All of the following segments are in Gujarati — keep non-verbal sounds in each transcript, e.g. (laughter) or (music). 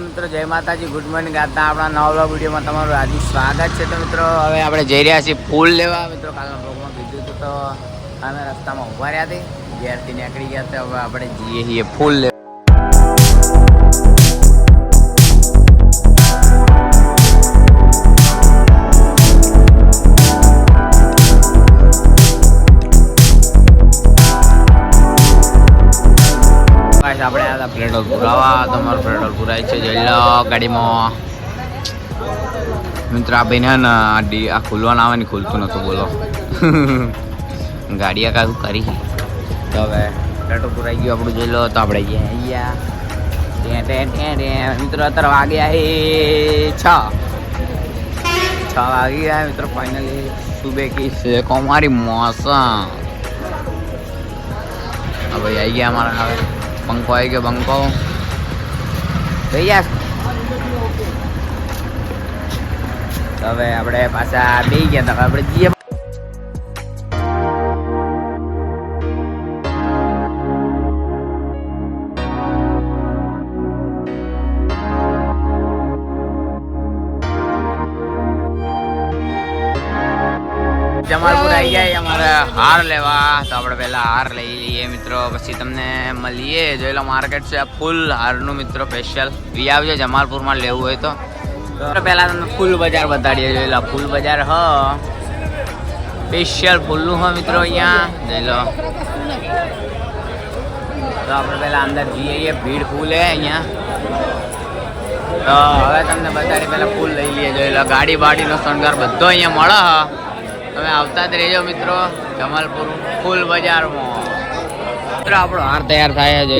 મિત્રો, જય માતાજી. ગુડ મોર્નિંગ આજના આપણા નવા વિડીયોમાં તમારું હાર્દિક સ્વાગત છે તો મિત્રો, હવે આપણે જઈ રહ્યા છીએ ફૂલ લેવા. મિત્રો કાલના બ્લોગમાં કીધું હતું તો અમે રસ્તામાં ઊભા રહ્યા હતી ઘેરથી નીકળી ગયા હતા હવે આપણે જઈએ છીએ ફૂલ લેવા. ગાઈસ આપણે આ પેટ્રોલ પુરાવા, તમારું પેટ્રોલ પુરાય છે જઈ લો ગાડીમાં. મિત્ર, આ ભાઈને ને આ ખુલવાનું આવે ને ખુલતું નતું બોલો. (laughs) ગાડી આ કાંઈ કરી. તો હવે પેટ્રોલ પુરાઈ ગયું આપણું, જોઈ લો, તો આપણે અહીંયા ત્યાં ત્યાં મિત્રો, અત્યારે વાગ્યા હે છ. છ વાગી ગયા મિત્રો ફાઇનલી સુબે કી છે? કોમારી મોસમ. હા, ભાઈ, આવી ગયા અમારા હવે. પંખો આવી ગયો પંખો. ગયા તો હવે આપણે પાછા બે ગયા હતા આપણે જઈએ. આવી ગયા અમારે. હાર લેવા. તો આપણે પહેલા હાર લઈ લઈએ મિત્રો. પછી તમને મળીએ. જોઈ લો માર્કેટ છે ફૂલ હારનું મિત્રો સ્પેશિયલ વી આવજો જમાલપુરમાં લેવું હોય તો. પહેલા તમને ફૂલ બજાર બતાડીએ. જોઈ લો, ફૂલ બજાર, હ. સ્પેશિયલ ફૂલનું, હ, મિત્રો, અહીંયા. જોઈ લો. તો આપણે પહેલા અંદર જઈએ ભીડ ફૂલ હે અહીંયા. તો હવે તમને બતાડી પહેલાં ફૂલ લઈ લઈએ. જોઈ લો ગાડી બાડીનો શણગાર બધો અહીંયા મળે, હ. તમે આવતા જ રહેજો મિત્રો જમાલપુર ફૂલ બજારમાં. મિત્રો, આપણો હાર તૈયાર થાય છે.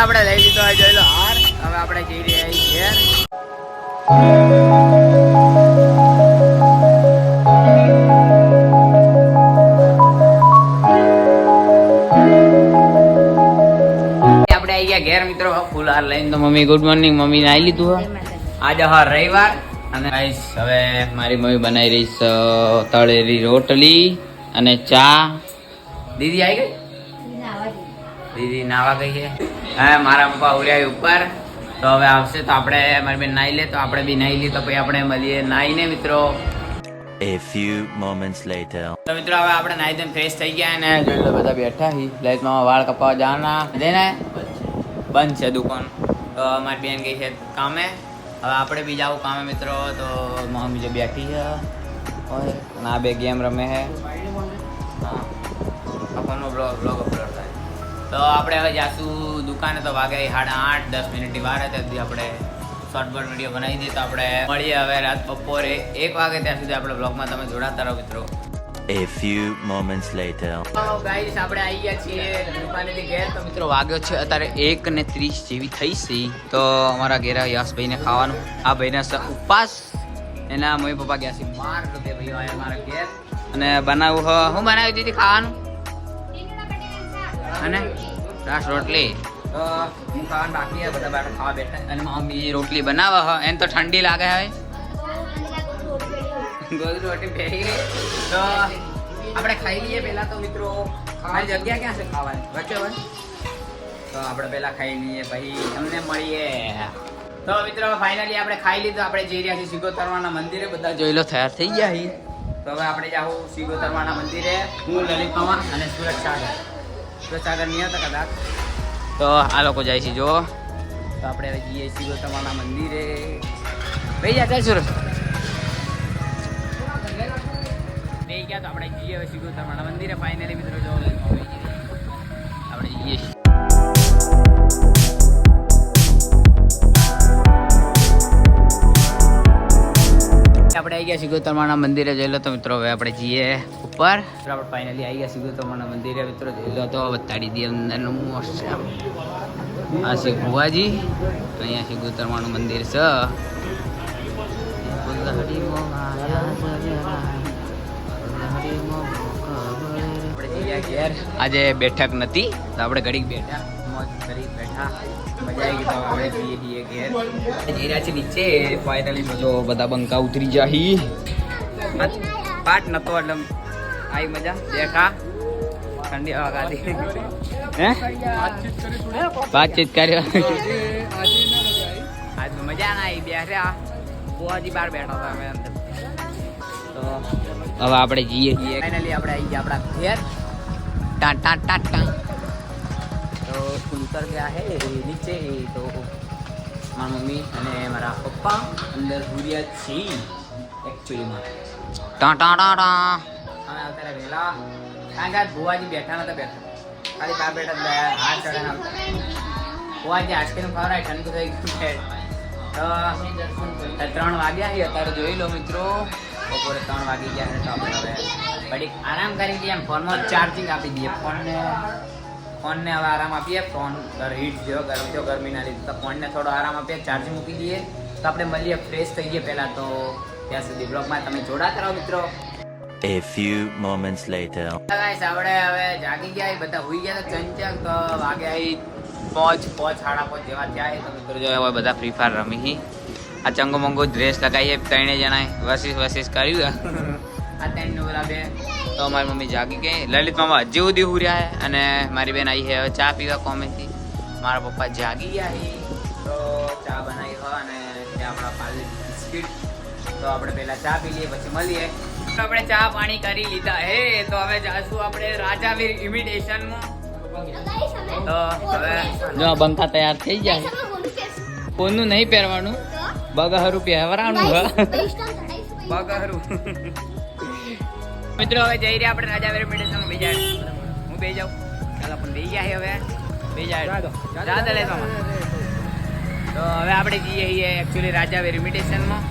આપણે લઈ લીધો જોઈ લો હાર. હવે આપણે જઈ રહ્યા છીએ. ઘેર આવી મિત્રો ફૂલ હાર લઈને તો મમ્મી ગુડ મોર્નિંગ મમ્મી નાઈ લીધું આજે હા રવિવાર અને હવે મારી મમ્મી બનાવી રહી છે તળેલી રોટલી અને ચા. દીદી આવી ગઈ? દીદી નાવા ગઈ છે. હા મારા પપ્પા ઉર્યા ઉપર. તો હવે આવશે તો આપણે મારી બેન નાઈ લે તો આપણે બી નાઈ લઈએ તો પછી આપણે મળીએ નાઈને મિત્રો. A few moments later. તો મિત્રો હવે આપણે નાઈ ધોઈને ફ્રેશ થઈ ગયા અને જોઈ લો બધા બેઠા હી. લાઈટમાં વાળ કપાવા જવાના. જઈને બંધ છે દુકાન. તો મારી બેન ગઈ છે કામે. હવે આપણે બી જાવું કામે મિત્રો. તો મમ્મી જો બેઠી છે. ના બે ગેમ રમે છે. આપણનો બ્લોગ અપલોડ થાય. તો આપણે હવે જાશું દુકાને. તો વાગે સાડા આઠ, દસ મિનિટની વાર હતી આપણે શોર્ટબોર્ડ વીડિયો બનાવી દઈએ. તો આપણે મળીએ હવે રાત બપોરે એક વાગે. ત્યાં સુધી આપણે બ્લોગમાં તમે જોડાતા રહો મિત્રો. A few moments later. Guys આપણે આવી ગયા છીએ દુકાનેથી ઘેર. તો મિત્રો, વાગ્યો છે અત્યારે એક ને ત્રીસ જેવી થઈ છે. તો અમારા ઘેરા યશભાઈને ખાવાનું. આ ભાઈને ઉપવાસ. એના મમ્મી પપ્પા ગયા છે માર તો બે ભાઈઓ આવ્યા મારા ઘેર. અને બનાવું હ બનાવી દીધી ખાવાનું? અને રાસ રોટલી. હું ખાવાનું બાકી બધા બાર ખાવા બેઠા. અને મમ્મી રોટલી બનાવે હ. એને તો ઠંડી લાગે હવે. ગોળ હટી પહેરી ગઈ તો આપણે ખાઈ લઈએ પહેલા તો. મિત્રો ખાવાની જગ્યા ક્યાં છે ખાવાની? વચ્ચે વન તો આપણે પહેલા ખાઈ લઈએ પછી તમને મળીએ. તો મિત્રો ફાઇનલી આપણે ખાઈ લીધું. આપણે જઈ રહ્યા છીએ સિગોતરવાના મંદિરે. બધા જોઈ લો તૈયાર થઈ ગયા છીએ તો હવે આપણે જાઉં સિગોતરવાના મંદિરે. હું લલિત મામા અને સુરત સાગર. સુરત સાગર નહીં હતા કદાચ. તો આ લોકો જાય છે જો તો આપણે હવે જઈએ સિગોતરવાના મંદિરે. ભાઈ જા ચાલ સુરત ગયા તો આપણે જઈએ હવે સીધું તમારા મંદિરે ફાઇનલી મિત્રો જો આપણે જઈએ છીએ. આપણે આવી ગયા સિગોતરમાના મંદિરે જોઈ લો તો મિત્રો હવે આપણે જઈએ ઉપર મિત્રો આપણે ફાઇનલી આવી ગયા સિગોતરમાના મંદિરે મિત્રો જોઈ લો તો બતાડી દઈએ અંદરનું મસ્ત છે આમ. આ છે ભુવાજી અહીંયા સિગોતરમાનું મંદિર છે આજે બેઠક નથી, તો આપણે ઘડીક બેઠા, મોજ કરી બેઠા. મજા આપણે નીચે ફાઇનલી જો બધા બંકા ઉતરી જાહી. પાટ નતો, એટલે આવી મજા. બેઠા. હે? વાતચીત કરી. આજ મજા ના આવી, બેઠા. બહાર બેઠા હતા તો હવે આપણે જઈએ ફાઇનલી આપણે આવી ગયા આપણા ઘેર. ટા ટા તો ઉતર ગયા હે નીચે તો મારા મમ્મી અને મારા પપ્પા અંદર હુરિયા છે એકચ્યુઅલીમાં ટા ટા ટા ટા. અમે અત્યારે વહેલા. કારણ કે ભુવાજી બેઠા નતા બેઠા. ખાલી બહાર બેઠા હાથ આવતા ભુવાજી આઈસ્ક્રીમ ખવડાય ઠંડુ થઈ ગયું છે. તો ત્રણ વાગ્યા છે અત્યારે જોઈ લો મિત્રો. બપોરે ત્રણ વાગી ગયા છે તો આપણે હવે ઘડીક આરામ કરી દઈએ ફોનમાં ચાર્જિંગ આપી દઈએ. ફોનને ફોનને હવે આરામ આપીએ. ફોન હીટ જેવો ગરમ થયો ગરમીના લીધે. તો ફોનને થોડો આરામ આપીએ ચાર્જિંગ મૂકી દઈએ. તો આપણે મળીએ ફ્રેશ થઈ જઈએ પહેલાં તો ત્યાં સુધી બ્લોગમાં તમે જોડાતા રહો મિત્રો. A few moments later. Guys આપણે હવે જાગી ગયા બધા હોઈ ગયા તો ચંચક તો વાગ્યા આવી પોચ પોચ સાડા પોચ જેવા થયા તો મિત્રો જો હવે બધા ફ્રી ફાયર રમી આ ચંગો મંગો ડ્રેસ લગાવીએ ત્રણે જણાએ. વસીસ વસીસ કર્યું આ ત્રણ ઓલા બે. તો મારી મમ્મી જાગી ગઈ. લલિત મામા હજી સુધી હુર્યા હે અને મારી બેન આવી છે હવે ચા પીવા કોમેથી. મારા પપ્પા જાગી ગયા હે. તો ચા બનાવી હો અને આપણા પાલી બિસ્કિટ. તો આપણે પહેલા ચા પી લઈએ પછી મળીએ. તો આપણે ચા પાણી કરી લીધા હે. તો હવે જાશું આપણે રાજાવીર ઇમિટેશનમાં. તો હવે જો બંકા તૈયાર થઈ ગયા કોનું નહીં પહેરવાનું? બગહરું પહેરવાનું હ. બગહરું. મિત્રો હવે જઈ રહ્યા આપણે રાજા ઇમિટેશનમાં બે જાય હું બે જાઉં. ચાલો પણ બે ગયા હવે. બે જાય. જા લે મામા તો હવે આપણે જઈએ છીએ એકચ્યુઅલી રાજાવીરમાં.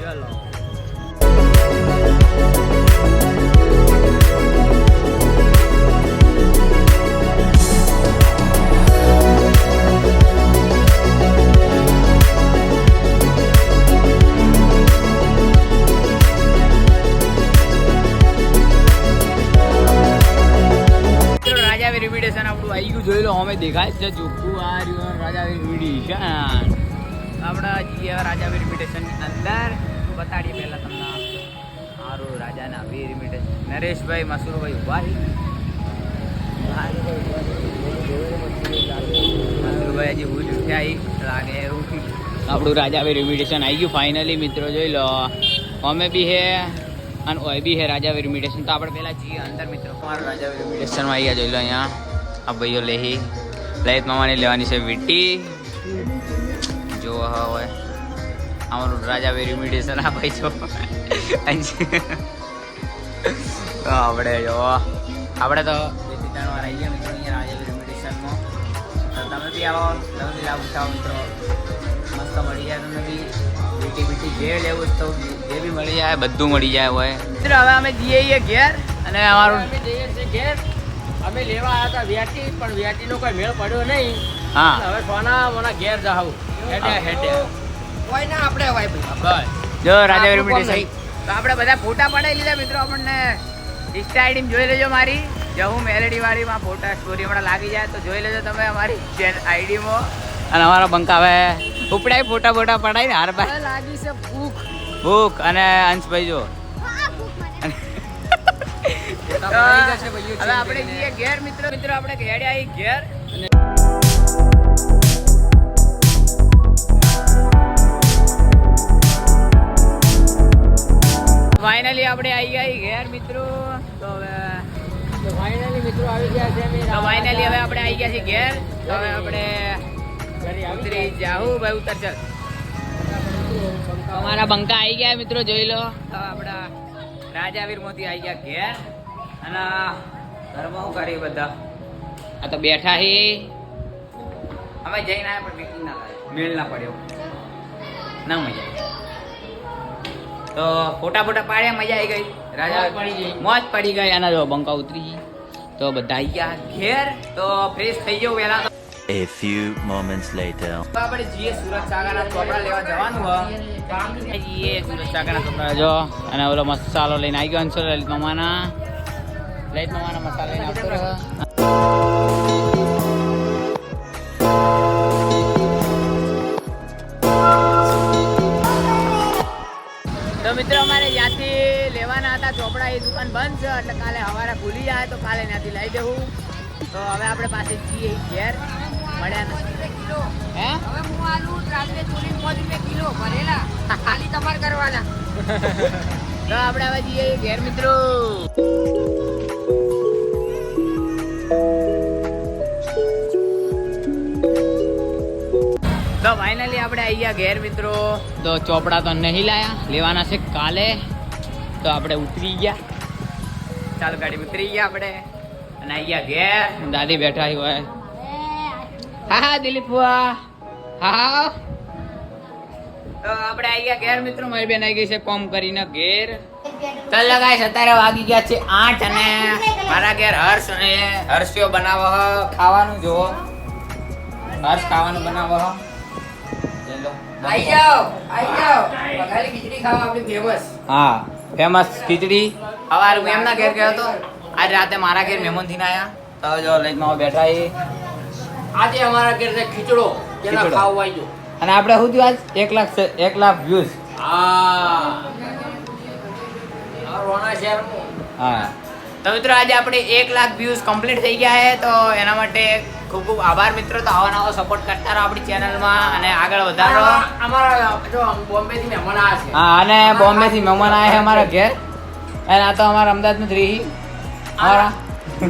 ચલો. અમે દેખાય છે, ચોખ્ખું આ રહ્યું રાજાવીર ઇન્વિટેશન આપણા જઈએ રાજાવીર ઇન્વિટેશનની અંદર. બતાડીએ પહેલા તમને મારું રાજાના વીર ઇન્વિટેશન નરેશભાઈ મસુરભાઈ ઉભાઈ હજી ભૂલ ઉઠ્યા લાગે એવું આપણું રાજાવીર ઇન્વિટેશન આવી ગયું ફાઇનલી, મિત્રો જોઈ લો. અમે બી હે અને ઓય બી હે રાજાવીર ઇમિટેશન તો આપણે પહેલા જઈએ અંદર, મિત્રો. મારું રાજાવીર ઇન્વિટેશનમાં આવી ગયા, જોઈ લો અહીંયા. આ ભાઈઓ લેહી. લલિત મામાની લેવાની છે વીટી. જો હોય. અમારું વેરી ઇન્વિટેશન આ ભાઈ જો. આપણે જો આપણે તો ત્રણ વાર આવી ગયા મિત્રો અહીંયા રાજાવીર ઇન્વિટેશનમાં તો તમે બી આવો તમે બી લાભ ઉઠાવો મિત્રો. મસ્ત મળી જાય તમને બી. બીટી બીટી જે લેવું તો જે બી મળી જાય બધું મળી જાય હોય. મિત્રો હવે અમે જઈએ ઘેર. અને અમારું જઈએ છીએ ઘેર. અમે લેવા આવ્યા હતા વ્યાટી પણ વ્યાટીનો કોઈ મેળ પડ્યો નહીં. હા. હવે સોના મોના ઘેર જાવ હેડે હેડે. કોઈ ના આપણે હોય બસ. જો રાજા કોમ વેરમિટી તો આપણે બધા ફોટા પડાવી લીધા મિત્રો આપણને. ઇન્સ્ટા આઈડી જોઈ લેજો મારી. જહું મેલેડી વાળીમાં ફોટા સ્ટોરી હમણાં લાગી જાય તો જોઈ લેજો તમે અમારી આઈડીમાં. અને અમારા બંકા હવે ઉપડાય ફોટા ફોટા પડાવીને હાર લાગી છે ભૂખ. ભૂખ અને અંશભાઈ જો. હવે આપણે જઈએ ઘેર મિત્રો. મિત્રો આપણે ઘેડે આવી ઘેર. ફાઇનલી આપણે આવી ગયા ઘેર મિત્રો. તો હવે ફાઇનલી મિત્રો આવી ગયા છે ફાઇનલી હવે આપણે આવી ગયા છે ઘેર. તો હવે આપણે ઉતરી જાહું ભાઈ ઉતર ચાલ. અમારા બંકા આવી ગયા મિત્રો જોઈ લો. તો આપણા રાજાવીર મોતી આવી ગયા ઘેર. અને ઘરમાં શું કરી બધા? આ તો બેઠા હી. અમે જઈને આવ્યા પણ મીટિંગ ના લાગે. મેળ ના પડ્યો. ના મજા આવી. તો ફોટા ફોટા પાડ્યા મજા આવી ગઈ? રાજા મોજ પડી ગઈ. મોજ પડી ગઈ. અને જો બંકા ઉતરી ગઈ. તો બધા આવી ગયા ઘેર. તો ફ્રેશ થઈ ગયો વેલા A few moments later. આપણે જઈએ સુરત સાગરના ચોપડા લેવા જવાનું હોય. જીએ સુરત સાગરના ચોપડા જો અને ઓલો મસાલો લઈને આવી ગયો અંશો લલિત મામાના ફ્લાઇટમાં મારા મસાલા લઈને આવતો રહ્યો તો મિત્રો અમારે ત્યાંથી લેવાના હતા ચોપડા. એ દુકાન બંધ છે એટલે કાલે હવારા ખુલી જાય તો કાલે ત્યાંથી લઈ જવું. તો હવે આપણે પાસે છીએ ઘેર. મળ્યા નથી. હે? હવે હું આલુ રાત્રે ચોલી પાંચ રૂપિયા કિલો ભરેલા. ખાલી તમાર કરવાના. (laughs) તો આપણે હવે જઈએ ઘેર મિત્રો. તો ફાઇનલી આપણે આવી ગયા ઘેર મિત્રો. તો ચોપડા તો નહીં લાયા, લેવાના છે કાલે. તો આપણે ઉતરી ગયા. ચાલ ગાડી ઉતરી ગયા આપણે. અને આવી ગયા ઘેર. દાદી બેઠા હોય. હા હા, દિલીપ બુઆ હા તો આપણે આવી ગયા ઘેર મિત્રો. મારી બેન આવી ગઈ છે કોમ કરીને ઘેર. તો ગાઈસ અત્યારે વાગી ગયા છે આઠ અને મારા ઘેર હર્ષ અને હર્ષિયો બનાવો ખાવાનું જોવો હર્ષ ખાવાનું બનાવો. આઈ જાઓ આઈ જાઓ. બગાલી ખીચડી ખાવા આપણી ફેમસ હા ફેમસ ખીચડી. સવારે હું એમના ઘેર ગયો હતો. આજે રાતે મારા ઘેર મહેમાન થઈને આયા. તો જો લઈને બેઠા એ આજે અમારા ઘેર છે ખીચડો. જેના ખાવ આવી અને આપણે શું થયું આજ? એક લાખ એક લાખ વ્યૂઝ હા. હા. તો મિત્રો આજે આપણે એક લાખ વ્યૂઝ કમ્પ્લીટ થઈ ગયા છે તો એના માટે ખૂબ ખૂબ આભાર મિત્રો. તો આવા નવા સપોર્ટ કરતા રહો આપણી ચેનલમાં અને આગળ વધારો. અમારા જો બોમ્બે થી મહેમાન આવ્યા છે. હા અને બોમ્બે થી મહેમાન આવ્યા છે અમારા ઘેર. અને આ તો અમારા અમદાવાદ રહી. અમારા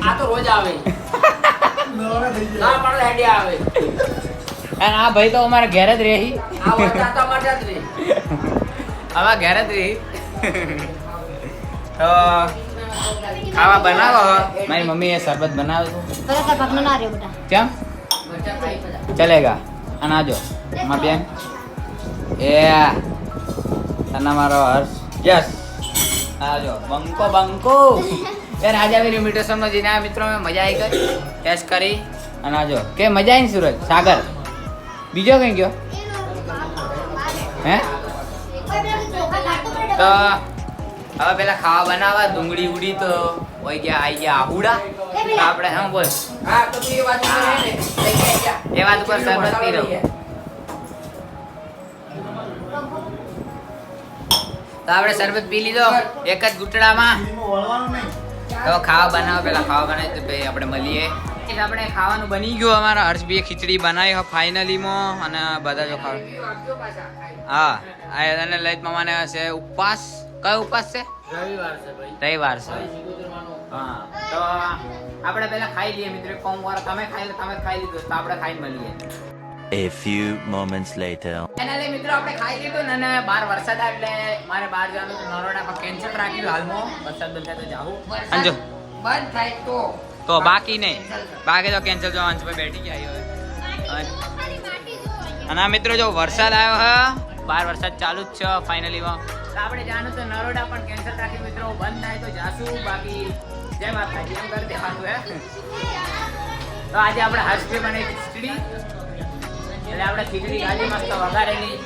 આ તો રોજ આવે. (laughs) ના પણ હેડી આવે. અને આ ભાઈ તો અમારા ઘેર જ રહી. આ તો અમારા જ રહી. (laughs) આવા ઘેર જ રહી. (laughs) તો ખાવા બનાવો. મારી મારી મમ્મીએ શરબત બનાવ્યું કેમ. ચલેગા. અને આજો માં બેન. એ તને મારો હર્ષ. યસ. આજો બંકો બંકો. એ રાજાવીર ઇન્વિટેશનમાં જઈને આ મિત્રો મેં મજા આવી ગઈ. ટેસ્ટ કરી. અને આજો કે મજા આવી સુરજ? સુરત સાગર. બીજો કઈ ગયો હે? તો. હવે પેલા ખાવા બનાવવા ડુંગળી ઉડી તો હોય ગયા આઈ ગયા આહુડા. આપણે હમ બોલ. હા તો એ વાત. એ વાત ઉપર સરબત પી રહો તો આપણે શરબત પી લીધો એક જ ગુટડામાં તો ખાવા બનાવો પેલા ખાવા બનાવી તો ભાઈ આપણે મળીએ. આપણે ખાવાનું બની ગયું અમારા. હર્ષભાઈએ ખીચડી બનાવી હોય ફાઇનલીમાં અને બધા જો ખાવ. હા અને લલિત મામાને હશે ઉપવાસ. કયો ઉપવાસ છે? રવિવાર છે ભાઈ. રવિવાર છે. હા. તો આપણે પહેલા ખાઈ લઈએ મિત્રો કોમ વાર તમે ખાઈ લો તમે ખાઈ લીધું તો આપણે ખાઈ મળીએ. A few moments later. એનાલે મિત્રો આપણે ખાઈ લીધું ને બહાર વરસાદ આવે એટલે મારે બહાર જવાનું તો નરોડા પર કેન્સલ રાખ્યું હાલમાં. વરસાદ બંધ થાય તો જાવું અંજો બંધ થાય તો. તો બાકી નહીં. બાકી તો કેન્સલ જો અંશ પર બેઠી ગયા અને આ મિત્રો જો વરસાદ આવ્યો હે બહાર વરસાદ ચાલુ જ છે ફાઇનલીમાં તો આપણે જાણું તો નરોડા પણ કેન્સલ રાખી મિત્રો. બંધ થાય તો જાશું. બાકી જય માતાજી એમ કરી દેવાનું હે. તો આજે આપણે હર્ષભાઈ બને ખીચડી એટલે આપણે ખીચડી ખાલી મસ્ત વઘારેલી.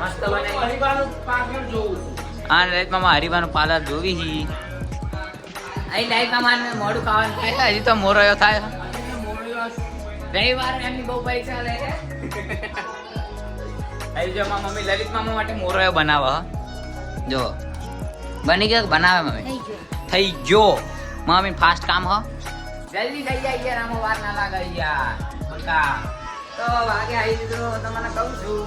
મસ્ત બને હરિભાનું જોવું છું. આ લાઈફમાં હરીવાનું પાર્લર જોવી હી. અહીં લાઈફમાં મારે મોડું ખાવાનું થાય હજી તો મોરયો થાય. રવિવાર એમની બહુ પૈસા લે અહીં જો મારા મમ્મી. લલિત મામા માટે મોરયો બનાવે જો. બની ગયો બનાવે મમ્મી? થઈ ગયો. મમ્મી ફાસ્ટ કામ હો. જલ્દી થઈ જાય યાર આમાં વાર ના લાગે યાર. બકા તો વાગે આવી દીધો તમને કહું છું.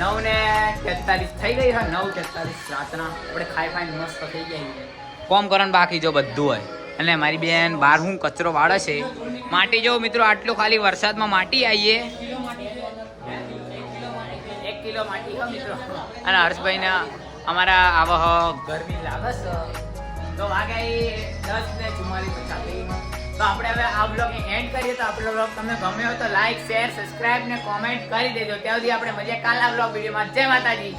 નવ ને તેતાલીસ થઈ ગઈ હા નવ તેતાલીસ રાતના. આપણે ખાઈ ખાઈ મસ્ત થઈ જાય કોમ કરવાનું બાકી જો બધું હોય. અને મારી બેન બહાર હું કચરો વાળે છે. માટી જો મિત્રો આટલો ખાલી વરસાદમાં માટી આવીએ કિલો માટી હો મિત્રો. અને હર્ષભાઈને અમારા આવો ગરમી લાગે છે. તો વાગાઈ દસ ને ચુમ્માલીસ પચાસ. તો આપણે હવે આ બ્લોગ એન્ડ કરીએ તો આપણો બ્લોગ તમને ગમ્યો હોય તો લાઈક શેર સબસ્ક્રાઇબ ને કોમેન્ટ કરી દેજો. ત્યાં સુધી આપણે મળીએ કાલના બ્લોગ વિડીયોમાં. જય માતાજી.